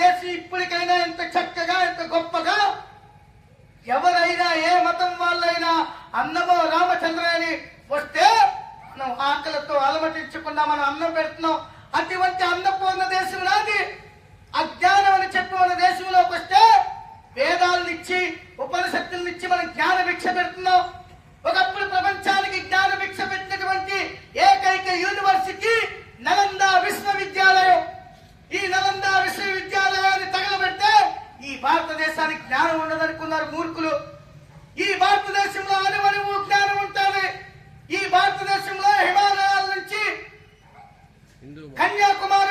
దేశం ఇప్పటికైనా ఎంత చక్కగా ఎంత గొప్పగా? ఎవరైనా ఏ మతం వాళ్ళైనా అన్నమో రామచంద్రని వస్తే మనం ఆకలితో అలమటించకుండా మనం అన్నం పెడుతున్నాం. అటువంటి అన్నపూర్ణ దేశం నాది. అజ్ఞానం అని చెప్పి మన దేశంలోకి వస్తే వేదాలను ఇచ్చి ఉపనిషత్తులను ఇచ్చి మనం జ్ఞాన భిక్ష పెడుతున్నాం. భారతదేశానికి జ్ఞానం ఉండదనుకున్నారు మూర్ఖులు. ఈ భారతదేశంలో అనువనువు జ్ఞానం ఉంటుంది. ఈ భారతదేశంలో హిమాలయాల నుంచి కన్యాకుమారి